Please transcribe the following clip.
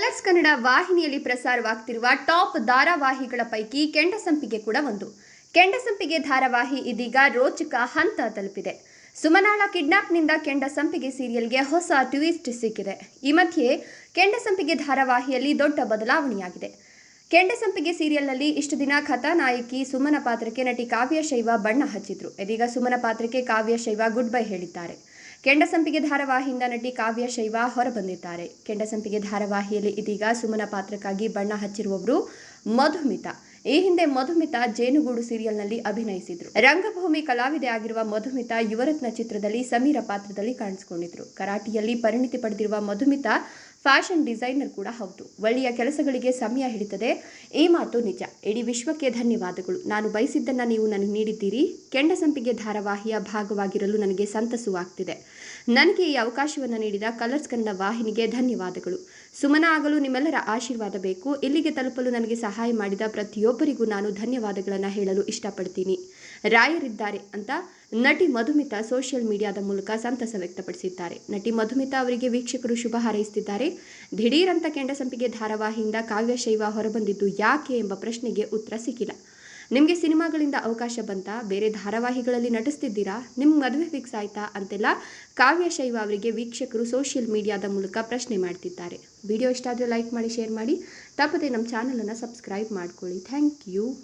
Colours Kannada ವಾಹಿನಿಯಲ್ಲಿ ಪ್ರಸಾರವಾಗ್ತಿರುವ top ಧಾರಾವಾಹಿಗಳ ಪೈಕಿ ಕೆಂಡಸಂಪಿಗೆ ಕೂಡ ಒಂದು. ಕೆಂಡಸಂಪಿಗೆ ಧಾರಾವಾಹಿ ಇದೀಗ ರೋಚಕ ಹಂತ ತಲುಪಿದೆ. ಸುಮನಾಳ ಕಿಡ್ನಾಪ್ನಿಂದ ಕೆಂಡಸಂಪಿಗೆ ಸೀರಿಯಲ್ಗೆ ಹೊಸ ಟ್ವಿಸ್ಟ್ ಸಿಕ್ಕಿದೆ. ಈ ಮಧ್ಯೆ ಕೆಂಡಸಂಪಿಗೆ ಧಾರಾವಾಹಿಯಲ್ಲಿ ದೊಡ್ಡ ಬದಲಾವಣೆಯಾಗಿದೆ. ಕೆಂಡಸಂಪಿಗೆ ಸೀರಿಯಲ್ನಲ್ಲಿ ಇಷ್ಟು ದಿನ ಕಥಾನಾಯಕಿ ಸುಮನ ಪಾತ್ರಕ್ಕೆ ನಟಿ ಕಾವ್ಯ ಶೈವ ಬಣ್ಣ ಹಚ್ಚಿದ್ರು. ಇದೀಗ ಸುಮನ ಪಾತ್ರಕ್ಕೆ ಕಾವ್ಯ ಶೈವ ಗುಡ್ ಬೈ ಹೇಳಿದ್ದಾರೆ. ಕೆಂಡಸಂಪಿಗೆ ಧಾರಾವಾಹಿಯಿಂದ ನಟಿ ಕಾವ್ಯ ಶೈವ ಹೊರಬಂದಿದ್ದಾರೆ. ಕೆಂಡಸಂಪಿಗೆ ಧಾರಾವಾಹಿಯಲ್ಲಿ ಇದೀಗ ಸುಮನ ಪಾತ್ರಕ್ಕಾಗಿ ಬಣ್ಣ ಹಚ್ಚಿರುವವರು ಮಧುಮಿತ. ಈ ಹಿಂದೆ ಮಧುಮಿತ ಜೇನುಗೂಡು ಸೀರಿಯಲ್ನಲ್ಲಿ ಅಭಿನಯಿಸಿದ್ರು. ರಂಗಭೂಮಿ ಕಲಾವಿದೆ ಆಗಿರುವ ಮಧುಮಿತಾ ಯುವರತ್ನ ಚಿತ್ರದಲ್ಲಿ ಸಮೀರ ಪಾತ್ರದಲ್ಲಿ ಕಾಣಿಸಿಕೊಂಡಿದ್ರು. ಕರಾಟಿಯಲ್ಲಿ ಪರಿಣಿತಿ ಪಡೆದಿರುವ ಮಧುಮಿತಾ ಫ್ಯಾಷನ್ ಡಿಸೈನರ್ ಕೂಡ ಹೌದು. ಒಳ್ಳೆಯ ಕೆಲಸಗಳಿಗೆ ಸಮಯ ಹಿಡಿತದೆ. ಈ ಮಾತು ನಿಜ. ಇಡೀ ವಿಶ್ವಕ್ಕೆ ಧನ್ಯವಾದಗಳು. ನಾನು ಬಯಸಿದ್ದನ್ನು ನೀವು ನನಗೆ ನೀಡಿದ್ದೀರಿ. ಕೆಂಡಸಂಪಿಗೆ ಧಾರಾವಾಹಿಯ ಭಾಗವಾಗಿರಲು ನನಗೆ ಸಂತಸವಾಗ್ತಿದೆ. ನನಗೆ ಈ ಅವಕಾಶವನ್ನು ನೀಡಿದ ಕಲರ್ಸ್ ಕನ್ನಡ ವಾಹಿನಿಗೆ ಧನ್ಯವಾದಗಳು. ಸುಮನ ಆಗಲು ನಿಮ್ಮೆಲ್ಲರ ಆಶೀರ್ವಾದ ಬೇಕು. ಇಲ್ಲಿಗೆ ತಲುಪಲು ನನಗೆ ಸಹಾಯ ಮಾಡಿದ ಪ್ರತಿಯೊಬ್ಬರಿಗೂ ನಾನು ಧನ್ಯವಾದಗಳನ್ನು ಹೇಳಲು ಇಷ್ಟಪಡ್ತೀನಿ. ರಾಯರಿದ್ದಾರೆ ಅಂತ ನಟಿ ಮಧುಮಿತಾ ಸೋಷಿಯಲ್ ಮೀಡಿಯಾದ ಮೂಲಕ ಸಂತಸ ವ್ಯಕ್ತಪಡಿಸಿದ್ದಾರೆ. ನಟಿ ಮಧುಮಿತಾ ಅವರಿಗೆ ವೀಕ್ಷಕರು ಶುಭ ಹಾರೈಸುತ್ತಿದ್ದಾರೆ. ದಿಢೀರಂತ ಕೆಂಡಸಂಪಿಗೆ ಧಾರಾವಾಹಿಯಿಂದ ಕಾವ್ಯಶೈವ ಹೊರಬಂದಿದ್ದು ಯಾಕೆ ಎಂಬ ಪ್ರಶ್ನೆಗೆ ಉತ್ತರ ಸಿಕ್ಕಿಲ್ಲ. ನಿಮಗೆ ಸಿನಿಮಾಗಳಿಂದ ಅವಕಾಶ ಬಂತಾ? ಬೇರೆ ಧಾರಾವಾಹಿಗಳಲ್ಲಿ ನಟಿಸ್ತಿದ್ದೀರಾ? ನಿಮ್ಮ ಮದುವೆ ಫಿಕ್ಸ್ ಆಯ್ತಾ? ಅಂತೆಲ್ಲ ಕಾವ್ಯಶೈವ ಅವರಿಗೆ ವೀಕ್ಷಕರು ಸೋಷಿಯಲ್ ಮೀಡಿಯಾದ ಮೂಲಕ ಪ್ರಶ್ನೆ ಮಾಡ್ತಿದ್ದಾರೆ. ವಿಡಿಯೋ ಇಷ್ಟ ಲೈಕ್ ಮಾಡಿ, ಶೇರ್ ಮಾಡಿ. ತಪ್ಪದೆ ನಮ್ಮ ಚಾನಲನ್ನು ಸಬ್ಸ್ಕ್ರೈಬ್ ಮಾಡ್ಕೊಳ್ಳಿ. Thank you.